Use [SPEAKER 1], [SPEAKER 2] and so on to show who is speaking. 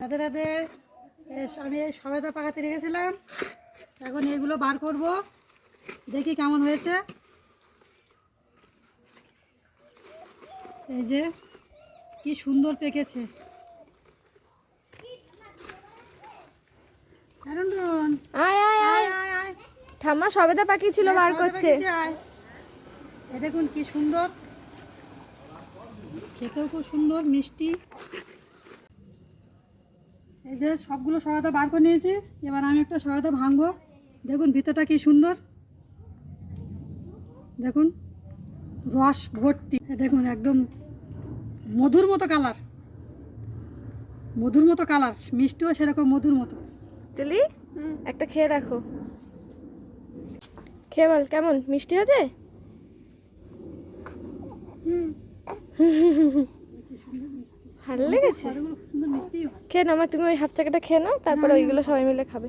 [SPEAKER 1] রাতে রাতে আমি সবেদা পাকাতে রেখেছিলাম। এখন এগুলো বার করব। দেখি কেমন হয়েছে। এই যে কি সুন্দর পেকেছে।
[SPEAKER 2] ঠাম্মা সবেদা পাখি ছিল বার করছে।
[SPEAKER 1] এই দেখুন কি সুন্দর। খেতেও খুব সুন্দর মিষ্টি। এই যে সবগুলো সহায়তা বার করে নিয়েছি। এবার আমি একটা সহায়তা ভাঙবো। দেখুন ভিতরটা কি সুন্দর। দেখুন রস ভর্তি। দেখুন একদম মধুর মতো কালার। মধুর মতো কালার। মিষ্টিও সেরকম মধুর মতো।
[SPEAKER 2] তুলি একটা খেয়ে দেখো। খেয়ে বল কেমন? মিষ্টি আছে ভালো লেগেছে?
[SPEAKER 1] সুন্দর মিষ্টি
[SPEAKER 2] খেয়ে নাও তুমি ওই হাফ চাকাটা খেয়ে নাও তারপরে ওইগুলো সবাই মিলে খাবে।